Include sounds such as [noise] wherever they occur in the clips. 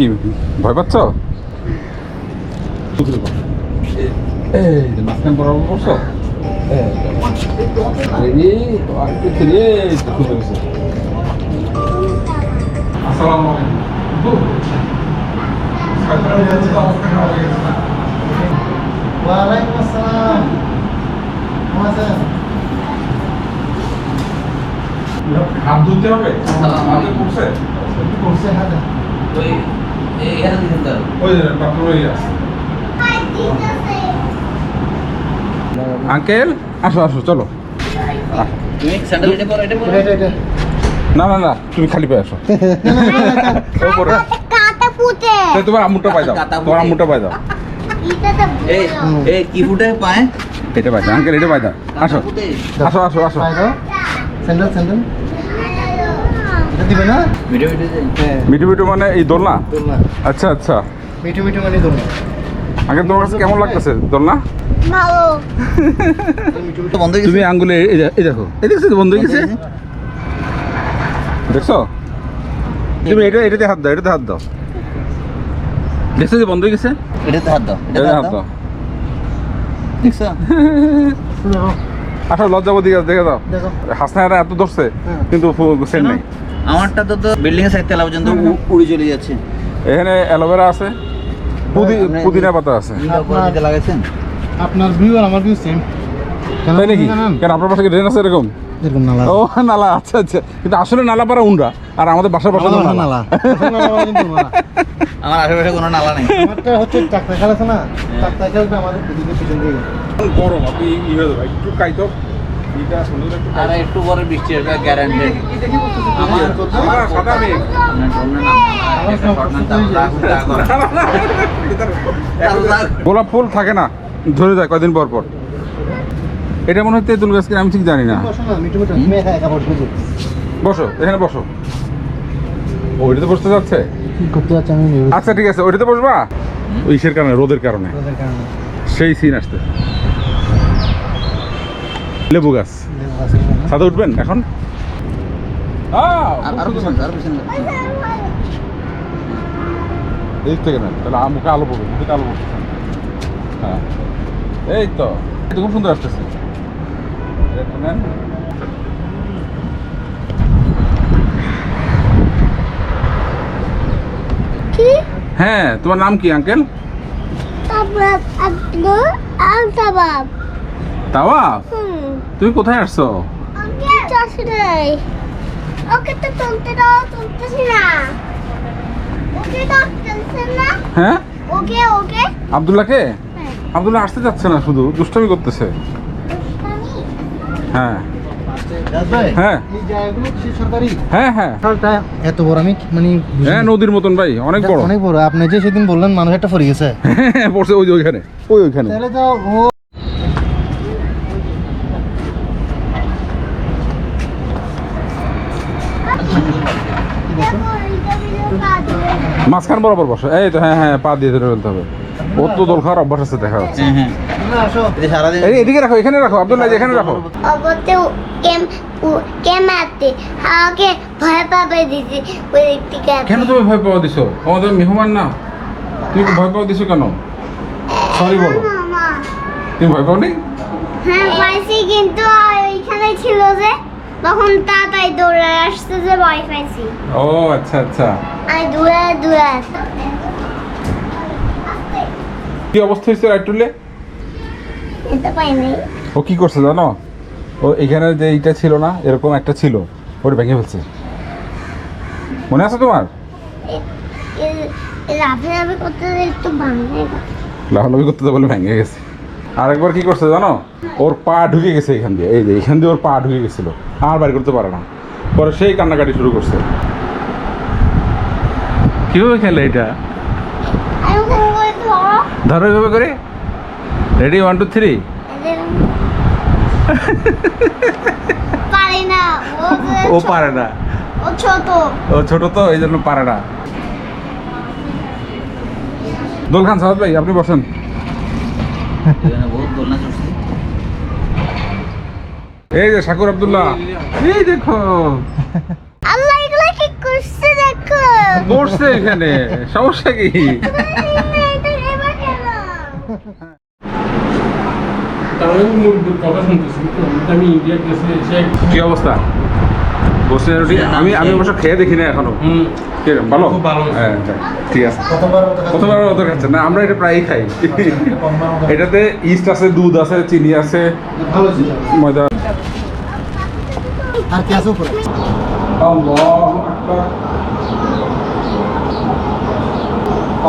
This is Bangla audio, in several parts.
কি ভয় পাচ্ছ? মাঝখান বরাবর করছ? ওয়ালাইকুম আসসালাম। হাত ধুতে হবে? হাতে করছে হাতে। ওই এখানে দিবেন তো ওই যে ডক্টর আছে আঙ্কেল আসো আসো চলো। না না না তুমি খালি পায়ে আসো। তোমার আম্মুটা পাই দাও। তোমার বুঝি। আম্মুটা পাই দাও কি ফুটে পায়? এটা পাই দাও। আঙ্কেল এটা পাই দাও। আসো। আসো আসো আসো। স্যান্ডেল স্যান্ডেল এটা দিবে না? ভিডিও ভিডিও হ্যাঁ। মিঠু মিঠু মানে এই দোলনা? দোলনা। আচ্ছা আচ্ছা। মিঠু মিঠু মানে দোলনা। আঙ্কেল তোমার কাছে কেমন লাগতেছে দোলনা? ভালো। বন্ধ হয়ে তুমি আঙ্গুলে এই দেখো। এই দেখছ বন্ধ হয়ে গেছে? দেখছ? তুমি এটা এটাতে হাত দাও এটাতে হাত দাও। দেখছ যে বন্ধ হয়ে গেছে? এটাতে হাত দাও এটাতে হাত দাও। দেখছ? আসো লজ্জাবতী গাছ দেখে দাও। দেখো। হাসনারা এত ধরছে হ্যাঁ। কিন্তু সেন নেই। আমারটা তো তো বিল্ডিং এর সাইড তেলা পর্যন্ত উড়ে চলে যাচ্ছে। এখানে অ্যালোভেরা আছে পুদিনা পাতা আছে। আপনার লাগাইছেন? আপনার ভিউ আর আমার ভিউ সেম তাই নাকি? জানেন? কেন আপনার পাশে ড্রেন আছে এরকম? এরকম নালা ও নালা আচ্ছা আচ্ছা। কিন্তু আসলে নালা পাড়া উনরা আর আমাদের বাসার পাশে তো নালা। আমার আশেপাশে কোনো নালা নেই। আমারটা হচ্ছে চাকরা খেলা আছে না? চাকরা খেলবে আমাদের দিকে। গরম আপনি হয়ে একটু কাইতো। আর একটু পরে বৃষ্টি আসবে গ্যারান্টি আমার গোলাপ ফুল থাকে না ধরে যায় কয়দিন পর পর। এটা মনে হয় তেঁতুল গাছ কিনা আমি ঠিক জানি না। বসো বসবে এখানে বসো। ও, ওইটাতে বসতে যাচ্ছে? কি করতে যাচ্ছে আমি ভেবেছি। আচ্ছা ঠিক আছে ওইটাতে বসবা? ওই ইসের কারণে রোদের কারণে। সেই সিন আসতে লেবু গাছ। লেবু গাছে না। ছাদে উঠবেন এখন? এই থেকে না তাহলে আ- মুখে আলো পড়বে মুখে আলো পড়বে। হ্যাঁ। এই তো তো খুব সুন্দর আসতেছে। এটা হ্যাঁ তোমার নাম কি আঙ্কেল? তারপর আপনি আলতাবাব। তাওয়া তুমি কোথায় আসছো? ওকে চাষি তো তুলতে দাও তুলতেছি না। ওকে তো তুলছে না। হ্যাঁ? ওকে ওকে। আবদুল্লাহকে? হ্যাঁ। আসতে যাচ্ছে না শুধু দুষ্টামি করতেছে। হ্যাঁ। হ্যাঁ। সরকারি? হ্যাঁ হ্যাঁ। এত বড় আমি মানে হ্যাঁ নদীর মতন ভাই অনেক বড়। অনেক বড়। আপনি যে সেদিন বললেন মানুষ একটা পড়ে গেছে। হ্যাঁ পড়ছে ওই ওইখানে। ওই ওইখানে। তাহলে তো ও দেখো এটা বিলে পা দিবে মাঝখান বরাবর বসো। এই তো হ্যাঁ হ্যাঁ পা দিয়ে ধরে ফেলতে হবে। ওর তো দোল খাওয়ার অভ্যাস আছে দেখা যাচ্ছে। হ্যাঁ হ্যাঁ এদিকে রাখো এখানে রাখো আব্দুল্লাহ এখানে রাখো। কেন তুমি ভয় পাওয়া দিছো? আমাদের মেহমান না। তুমি ভয় পাওয়া দিছো কেন? সরি বলো। তুমি ভয় পাও নি হ্যাঁ পাইছি কিন্তু ওইখানে ছিল যে তখন তাড়াতাড়ি দৌড়ে আসছে যে ভয় পাইছি। ও আচ্ছা আচ্ছা। আমি দূরে দূরে কি অবস্থা হয়েছে রাইটুলে? এটা পাইনি ও কি করছে জানো? ও এখানে যে এইটা ছিল না এরকম একটা ছিল ওটা ভেঙে ফেলছে। মনে আছে তোমার? লাফে লাফে করতে একটু ভাঙে লাফালাফি করতে বলে ভেঙে গেছে। আরেকবার কি করছে জানো? ওর পা ঢুকে গেছে এখান দিয়ে। এই যে, এখান দিয়ে ওর পা ঢুকে গেছিল। আর বাড়ি করতে পারে না। পরে সেই কান্নাকাটি শুরু করছে। কীভাবে খেলে এটা? ধরো এভাবে করে। রেডি ওয়ান টু থ্রি ও পারে না। ও ছোট তো, এই জন্য পারে না। দোল খান সাহাদ ভাই, আপনি বসেন। বহুত দোলনা চড়ছে এই যে শাকুর আব্দুল্লাহ। এই দেখো। আল্লাহ এগুলো কি করছে দেখো? বসছে এখানে। সমস্যা কি? কি অবস্থা? বসে রুটি? আমি আমি অবশ্য খেয়ে দেখি না এখনও। হুম। ভালো। হ্যাঁ ঠিক আছে? প্রথমবার মতো খাচ্ছে না আমরা এটা প্রায়ই খাই। এটাতে ইস্ট আছে দুধ আছে চিনি আছে ময়দা। আর কি আছে উপরে? আল্লাহু আকবার।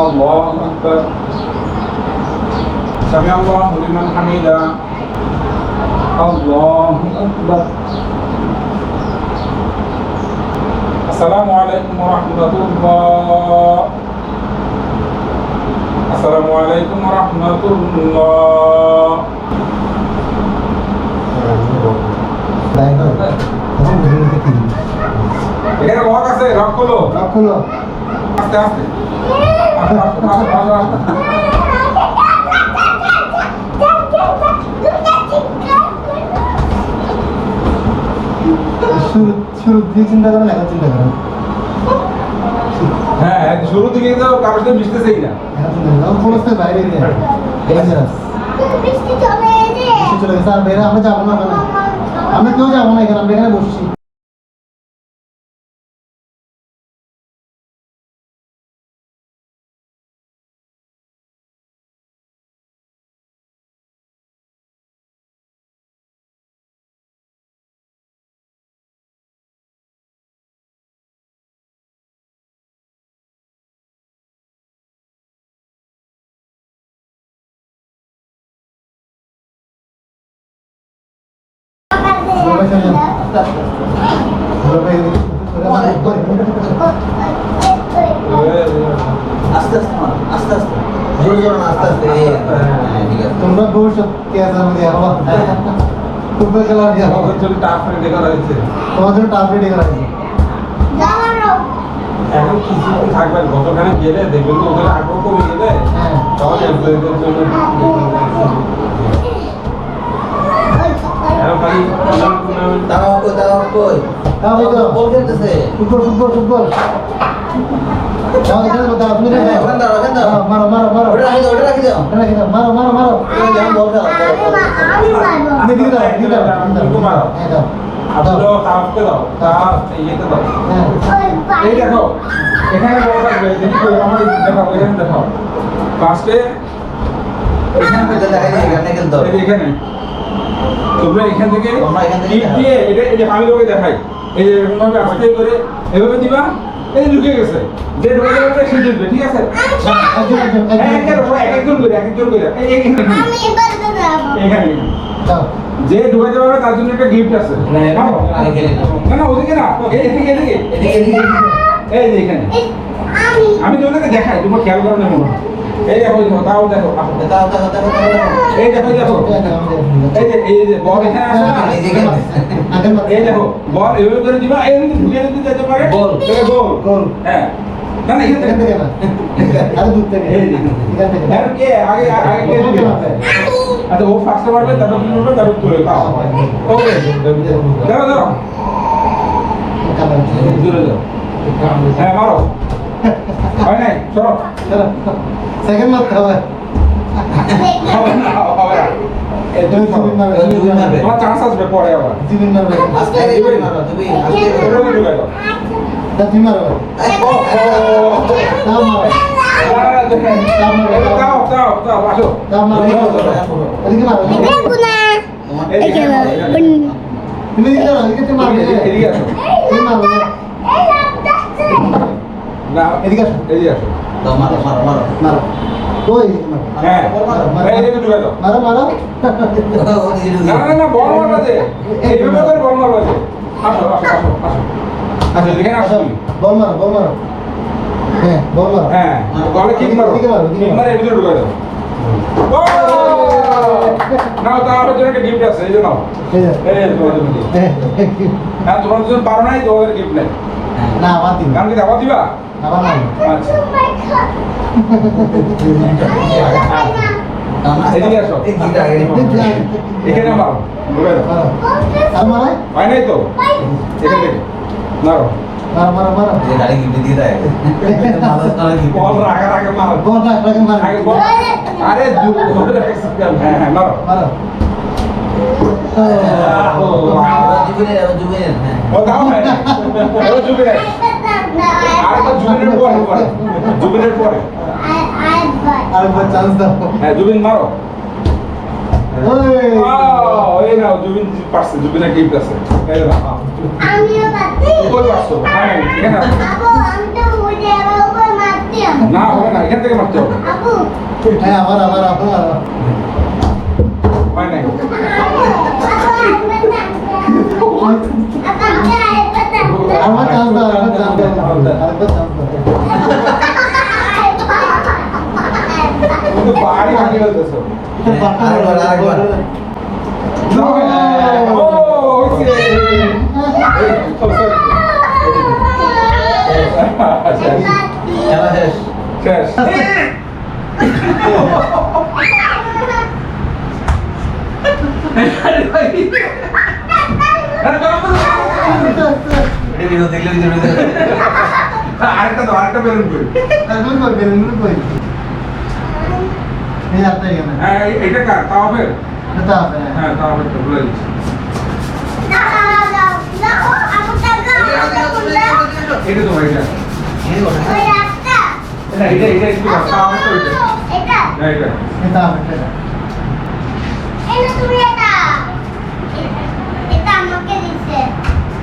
আল্লাহু আকবার। সামি আল্লাহু লিমান হামিদা আল্লাহু আকবার আসসালামু আলাইকুম রাহমাতুল্লাহ। আসসালামু আলাইকুম রাহমাতুল্লাহ। এখন বুঝে নিতে কি এখানে লক আছে লক খোলো রাখল আস্তে আস্তে আস্তে চিন্তা করেন এখন চিন্তা করেন হ্যাঁ শুরু থেকে তো কারোর সাথে মিশতেছেই না। এখন চিন্তা করেন খরচের বাইরে দিয়ে। ডেঞ্জারাস বৃষ্টি চলে গেছে আর বেরে আমরা যাব না ওখানে। আমরা কেউ যাব না এখানে আমরা এখানে বসছি। তোমরা ভবিষ্যৎ আমাদের খেলা তোমার জন্য টাফ রেডি করা হয়েছে এখন কিছুক্ষণ থাকবেন গতখানে গেলে দেখবেন তো ওদের আগ্রহ কমে গেলে তখন এমপ্লয়ীদের জন্য দাঁড়াও কই দাঁড়াও কই? দাও এই তো? বল খেলতেছে। Football football football. এখানে হ্যাঁ। হ্যাঁ হ্যাঁ। ওই দেখাও এখানে দেখাও এখান। তোমরা এখান থেকে দিয়ে এটা যে আমি তোকে দেখাই। এই যে এরকম ভাবে আস্তে করে এভাবে দিবা এই ঢুকে গেছে। যে ঢুকে যাবে সে জিতবে ঠিক আছে? এক একজন করে এক একজন করে এখানে যে ঢুকে যাবে তার জন্য একটা গিফট আছে। না, না ওদিকে না এদিকে এদিকে এই যে এখানে। আমি আমি তোমাদেরকে দেখাই তোমার খেয়াল করো না মনে হয়। এই দেখো এই দেখো, তাও দেখো আসো। এই দেখো দেখো এই যে এই যে বল এখানে আসে না এই যে এখানে। এই দেখো বল এভাবে করে দিবা এই ঢুকে যদি যেতে পারে। হ্যাঁ। না না এখান থেকে। না। আরে দূর থেকে। এখান থেকে। আর কে? আগে আগে কে দিবে? আচ্ছা ও ফার্স্টে মারবে তারপর তুমি মারবে তারপর তুলে দাও। ওকে দাও দাও দূরে যাও হ্যাঁ মারো। হয় নাই? চলো। সেকেন্ড মারতে হবে। হবে না হবে না। তোমার চান্স আসবে পরে আবার। তুমি মারবে। তুমি তুমি মারবে। তুমি মারবে এদিকে- এদিকে আসো। তুমি মারবে না এদিকে আসো এদিকে আসো। দাও মারো মারো মারো। মারো। ওই হ্যাঁ। মারো, এদিকে মারো মারো। ও, ওদিকে ঢুকে। না না না বল মারবা যে। এইভাবে করে বল মারবা যে। আসো আসো আসো আসো। আসো এখানে আসো। বল মারো বল মারো। হ্যাঁ বল মারো। হ্যাঁ বলে কিক মারো। এদিকে মারো, কিক মারে এদিকে ঢুকে দাও! নাও তা আমার জন্য একটা গিফট আছে এই যে নাও। জন্য gift। হ্যাঁ, হ্যাঁ। তোমরা পারো নাই তোমাদের গিফট নেই। না আবার দিন গান কি দাবা দিবা আবার না আচ্ছা। এদিকে আসো। এখানে মারো ঢুকে দাও। আর মারাই হয় নাই তো? এখান থেকে। মারো মারো মারো মারো। যে গাড়ি গিফট দিয়ে দেয়। মাথা তারা গিফট বল রাখা রাখা মারো। বল রাখ রাখ মারো। আগে বল। আরে হ্যাঁ হ্যাঁ মারো। মারো। জুবিনের জুবিনের হ্যাঁ ও দাও হ্যাঁ ও জুবিনের আর একটা জুবিনের পরে পরে জুবিনের পরে আরেকবার চান্স দাও হ্যাঁ জুবিন মারো ওই নাও জুবিন পারছে জুবিনের গিফট আছে এই নাও আমিও পাচ্ছি কই পারছ হ্যাঁ এখানে আমি তো আবার উপর মারতে না হবে না এখান থেকে মারতে হবে হ্যাঁ আবার আবার আবার আবার হয় নাই আরেকবার চান্স দাও আরেকবার চান্স দাও আরেকবার কিন্তু বাড়ি ভাঙি ফেলতেছো আরেকবার, আরেকবার। খেলা শেষ শেষ ভিডিও আরেকটা দাও আরেকটা বেলুন কই এগুলো কই বেলুন কই এই আপনি এখানে হ্যাঁ এইটা কার? তাওয়াফের? এটা হ্যাঁ তো ভুলে দিচ্ছি। এটা তো এটা এটা এটা এটা এটা। হ্যাঁ এটা। এটা এটা।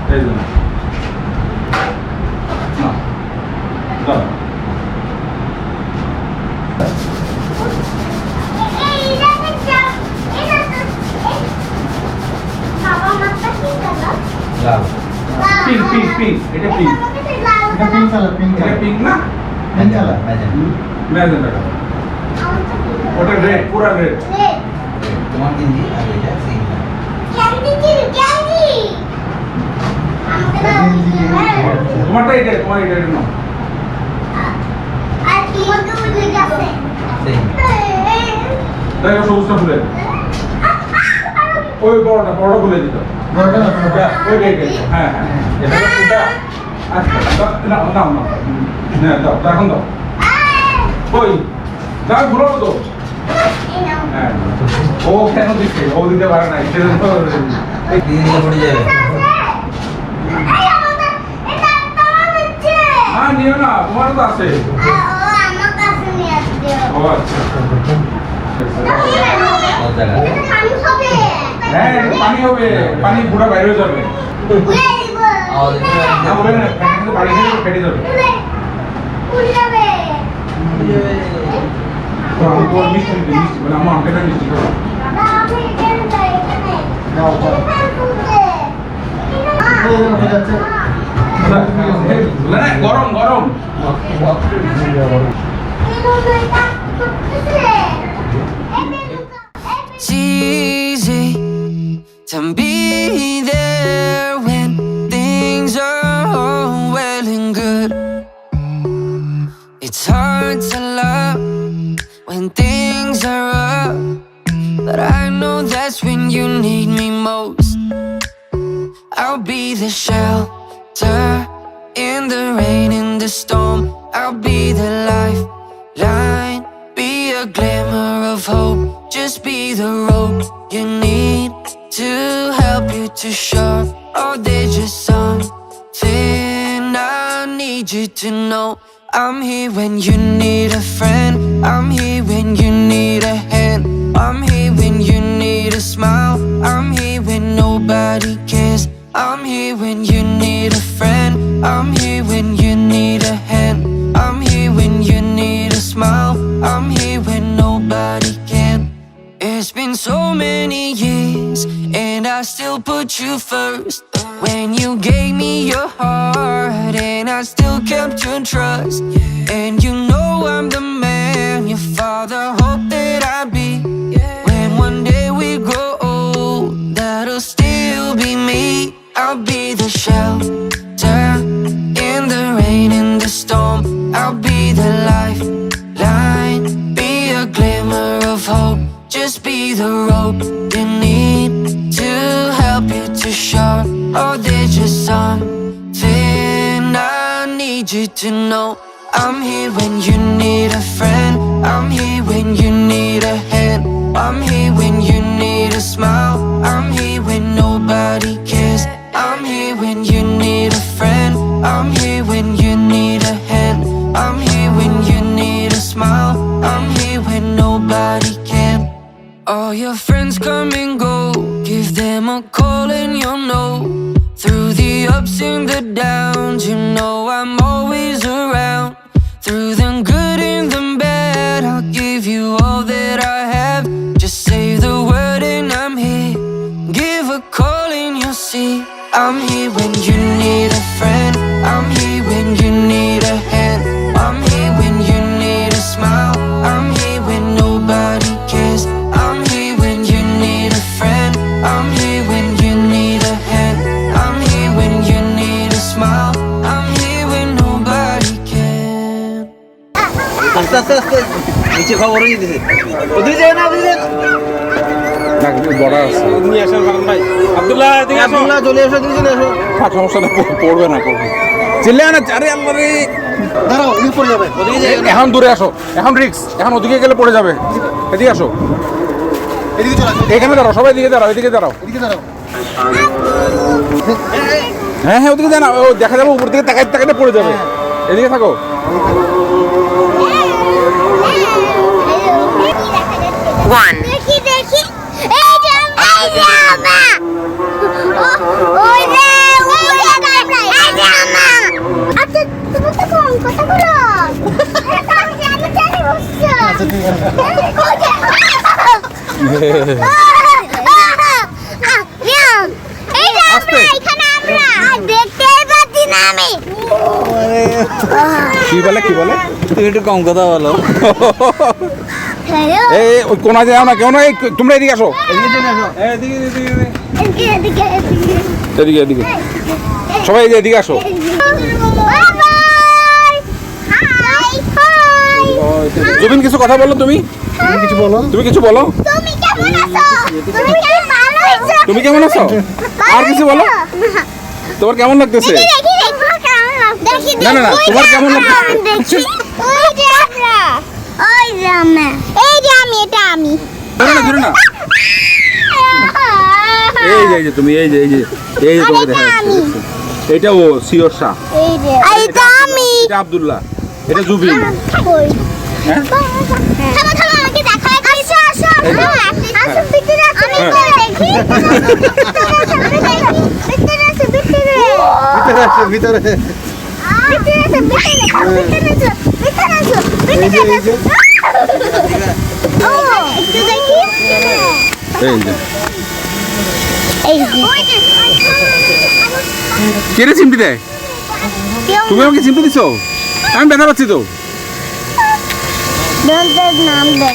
এই জন্য না দাও লাভ পিঙ্ক পিঙ্ক পিঙ্ক এটা পিঙ্ক এটা পিঙ্ক কালার পিঙ্ক এটা কালার পিঙ্ক না পিঙ্ক কালার ম্যাজেন ম্যাজেন্টা কালার ওটা রেড পুরা রেড তোমার গেঞ্জি আর এটা সেম তোমারটা এটা তোমার এটা এটা নাও। আর তোমাকে বুঝে গেছে। তাই সবুজটা খুলে ওই বড়টা বড়টা খুলে দিত বড়টা না ছোটটা? ওই হ্যাঁ হ্যাঁ। এটা ওটা আচ্ছা না দাও এখন দাও। ওই দাও ঘুরো তো। হ্যাঁ। ও কেন দিচ্ছে? ও দিতে পারে না পড়ে যাবে। হ্যাঁ নিও না তোমারও তো আছে। ও আচ্ছা হ্যাঁ একটু পানি হবে। পানি পুরো বাইরে যাবে। না বলে না ফেটে যাবে। মিষ্টি মিষ্টি মানে আমার আমাকে মিষ্টি করো গরম গরম It's easy to be there when things are all well and good. It's hard to love when things are up, but I know that's when you need me most. I'll be the shelter in the rain, in the storm. I'll be the lifeline, be a glimmer of hope. Just be the rope you need to help you to shore. Oh, there's just something I need you to know. I'm here when you need a friend. I'm here when you need a hand. I'm here when you need a smile. I'm here when nobody cares. I'm here when you It's been so many years, and I still put you first. When you gave me your heart, and I still kept your trust. And you know I'm the man your father hoped that I'd be. When one day we grow old, that'll still be me. I'll be the shelter Just be the rope you need to help you to shore. Oh, there's just something I need you to know I'm here when you need a friend. I'm here when you need a hand. I'm here when you need a smile. All your friends come and go. Give them a call and you'll know. Through the ups and the downs, you know I'm আস্তে আস্তে আস্তে নিচে খবর হয়ে দিছে ওদিকে যায় না ওদিকে না কিন্তু বড় আছে। নিয়ে আসেন কারণ ভাই আব্দুল্লাহ এদিকে আসো। আব্দুল্লাহ চলে এসো তুমি চলে এসো। থাক পড়বে না পড়বে। চিল্লে না আরে আল্লাহ রে দাঁড়াও পড়ে যাবে। এখন দূরে আসো। এখন রিক্স এখন ওদিকে গেলে পড়ে যাবে। এদিকে আসো। এদিকে চলে এখানে দাঁড়াও সবাই এদিকে দাঁড়াও এদিকে দাঁড়াও। এদিকে দাঁড়াও। হ্যাঁ হ্যাঁ ওদিকে দাঁড়াও ও দেখা যাবে উপর দিকে তাকাইতে তাকাইতে পড়ে যাবে। এদিকে থাকো। দেখি দেখি এই যে আমা, এই যে আমা। ও- ওই যে, ওই যে আমা, এই যে আমা। আচ্ছা, তুমি তো কম কথা বলো। আমরা, আমরা। আমি। কি বলে কি বলে তুমি একটু কম কথা বলো [laughs] এই ওই কোনা যাও না কেউ না এই তোমরা এদিকে আসো। এদিকে এদিকে। সবাই এদিকে আসো। জুবিন কিছু কথা বলো তুমি? তুমি কিছু বলো? তুমি কিছু বলো তুমি কেমন আছো? আর কিছু বলো? তোমার কেমন লাগতেছে? না, না, না, তোমার কেমন আমরা, আমরা এই যে আমি এটা আমি। ধরে না ধরে না। এই যে এই যে তুমি এই যে এই যে এই যে তোমাকে দেখা? এটা ও সিওর শাহ। এই যে। এইটা আমি। এটা আব্দুল্লাহ এটা জুবিন। কই হ্যাঁ? থামো থামো আমাকে দেখা আসো আসো আসো। ভিতরে আসো আমি হ্যাঁ। দেখি ভিতরে ভিতরে আসো ভিতরে ভিতরে আসো। ভিতরে ভিতরে আসো। ভিতরে আসো ভিতরে আসো এই যে, এই যে। ও একটু দেখি। এই যে। এই যে। কে রে চিমটি দেয় তুমি আমাকে চিমটি দিছো? আমি ব্যথা পাচ্ছি তো। নাম দে।